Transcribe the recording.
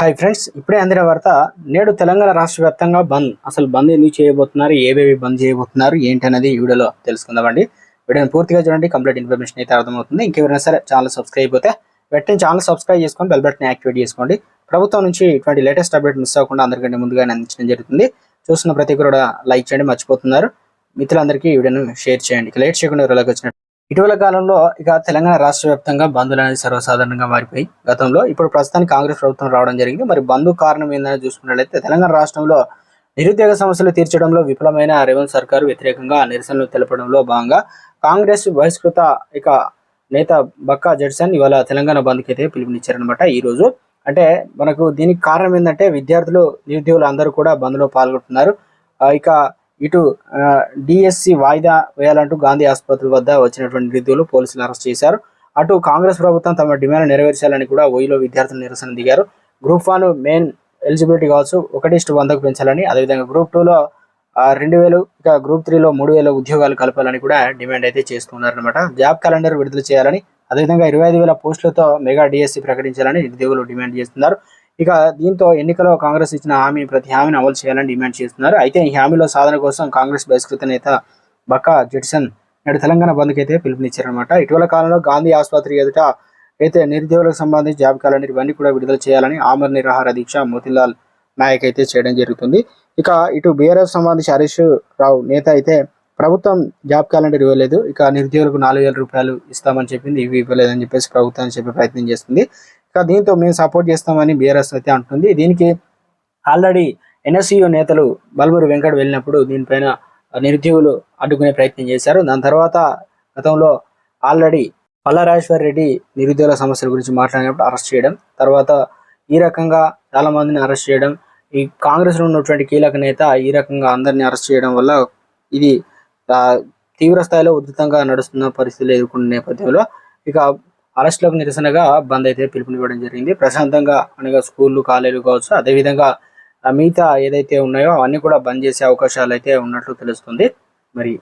Hi friends ఇప్పుడే అందిన వార్త నేడు తెలంగాణ రాష్ట్ర వ్యాప్తంగా బంద్. అసలు బంద్ ఎందుకు చేయబోతున్నారు ఏవేవి బంద్ చేయబోతున్నారు ఏంటి అనేది ఈ వీడియోలో తెలుసుకుందామండి. వీడియోని పూర్తిగా చూడండి కంప్లీట్ ఇన్ఫర్మేషన్ అయితే అర్థమవుతుంది. ఇంకెవరైనా సరే ఛానల్ సబ్స్క్రైబ్ అయిపోతే వెంటనే ఛానల్ సబ్స్క్రైబ్ చేసుకొని బెల్ బటన్ యాక్టివేట్ చేసుకోండి. ప్రభుత్వం నుంచి ఇటువంటి లేటెస్ట్ అప్డేట్ మిస్ అవ్వకుండా అందరికంటే ముందుగా అందించడం జరుగుతుంది. చూస్తున్న ప్రతి కూడా లైక్ చేయండి మర్చిపోతున్నారు. మిత్రులందరికీ ఈ వీడియోను షేర్ చేయండి. లేట్ చేయకుండా ఎవరిలోకి వచ్చినట్టు ఇటీవల కాలంలో ఇక తెలంగాణ రాష్ట్ర వ్యాప్తంగా బంధులు అనేది సర్వసాధారణంగా మారిపోయి గతంలో ఇప్పుడు ప్రస్తుతానికి కాంగ్రెస్ ప్రభుత్వం రావడం జరిగింది. మరి బంధు కారణం ఏందని చూసుకున్నట్లయితే తెలంగాణ రాష్ట్రంలో నిరుద్యోగ సమస్యలు తీర్చడంలో విఫలమైన రేవంత్ సర్కారు వ్యతిరేకంగా నిరసనలు తెలపడంలో భాగంగా కాంగ్రెస్ బహిష్కృత ఇక నేత బక్కా జడ్సన్ ఇవాళ తెలంగాణ బంద్కి అయితే పిలుపునిచ్చారనమాట ఈ రోజు అంటే మనకు దీనికి కారణం ఏంటంటే విద్యార్థులు నిరుద్యోగులు అందరూ కూడా బంద్లో పాల్గొంటున్నారు. ఇక ఇటు డిఎస్సి వాయిదా వేయాలంటూ గాంధీ ఆసుపత్రి వద్ద వచ్చినటువంటి నిరుద్యోగులు పోలీసులు అరెస్ట్ చేశారు. అటు కాంగ్రెస్ ప్రభుత్వం తమ డిమాండ్ నెరవేర్చాలని కూడా ఓయిలో విద్యార్థులు నిరసన దిగారు. గ్రూప్ వన్ మెయిన్ ఎలిజిబిలిటీ కావచ్చు ఒకటి ఇష్ట వందకు పెంచాలని అదేవిధంగా గ్రూప్ టూలో రెండు వేలు ఇక గ్రూప్ త్రీలో మూడు వేల ఉద్యోగాలు కలపాలని కూడా డిమాండ్ అయితే చేస్తున్నారనమాట జాబ్ క్యాలెండర్ విడుదల చేయాలని అదేవిధంగా ఇరవై ఐదు వేల పోస్టులతో మెగా డిఎస్సి ప్రకటించాలని నిరుద్యోగులు డిమాండ్ చేస్తున్నారు. ఇక దీంతో ఎన్నికలో కాంగ్రెస్ ఇచ్చిన హామీ ప్రతి హామీని అమలు చేయాలని డిమాండ్ చేస్తున్నారు. అయితే ఈ హామీలో సాధన కోసం కాంగ్రెస్ బహిష్కృత నేత బక్కా జడ్సన్ నేడు తెలంగాణ బంద్కి అయితే పిలుపునిచ్చారనమాట ఇటీవల కాలంలో గాంధీ ఆసుపత్రి ఎదుట అయితే నిరుద్యోగులకు సంబంధించి జాబ్ ఇవన్నీ కూడా విడుదల చేయాలని ఆమర్ నిరాహార దీక్ష మోతిలాల్ నాయక్ అయితే చేయడం జరుగుతుంది. ఇక ఇటు బీఆర్ఎఫ్ సంబంధించి హరీష్ రావు నేత అయితే ప్రభుత్వం జాబ్ క్యాలెండర్ ఇవ్వలేదు. ఇక నిరుద్యోగులకు నాలుగు వేల రూపాయలు ఇస్తామని చెప్పింది ఇవి ఇవ్వలేదని చెప్పేసి ప్రభుత్వం చెప్పే ప్రయత్నం చేస్తుంది. దీంతో మేము సపోర్ట్ చేస్తామని బీఆర్ఎస్ అయితే అంటుంది. దీనికి ఆల్రెడీ ఎన్ఎస్యు నేతలు బల్మూరి వెంకట్ వెళ్ళినప్పుడు దీనిపైన నిరుద్యోగులు అడ్డుకునే ప్రయత్నం చేశారు. దాని తర్వాత గతంలో ఆల్రెడీ పల్లరాజేశ్వర్ రెడ్డి నిరుద్యోగుల సమస్యల గురించి మాట్లాడినప్పుడు అరెస్ట్ చేయడం తర్వాత ఈ రకంగా చాలా మందిని అరెస్ట్ చేయడం ఈ కాంగ్రెస్లో ఉన్నటువంటి కీలక నేత ఈ రకంగా అందరినీ అరెస్ట్ చేయడం వల్ల ఇది తీవ్ర స్థాయిలో ఉధృతంగా నడుస్తున్న పరిస్థితులు ఎదుర్కొన్న నేపథ్యంలో ఇక అరెస్టులకు నిరసనగా బంద్ అయితే పిలుపునివ్వడం జరిగింది. ప్రశాంతంగా అనగా స్కూళ్ళు కాలేజీలు కావచ్చు అదేవిధంగా మిగతా ఏదైతే ఉన్నాయో అవన్నీ కూడా బంద్ చేసే అవకాశాలు అయితే ఉన్నట్లు తెలుస్తుంది. మరి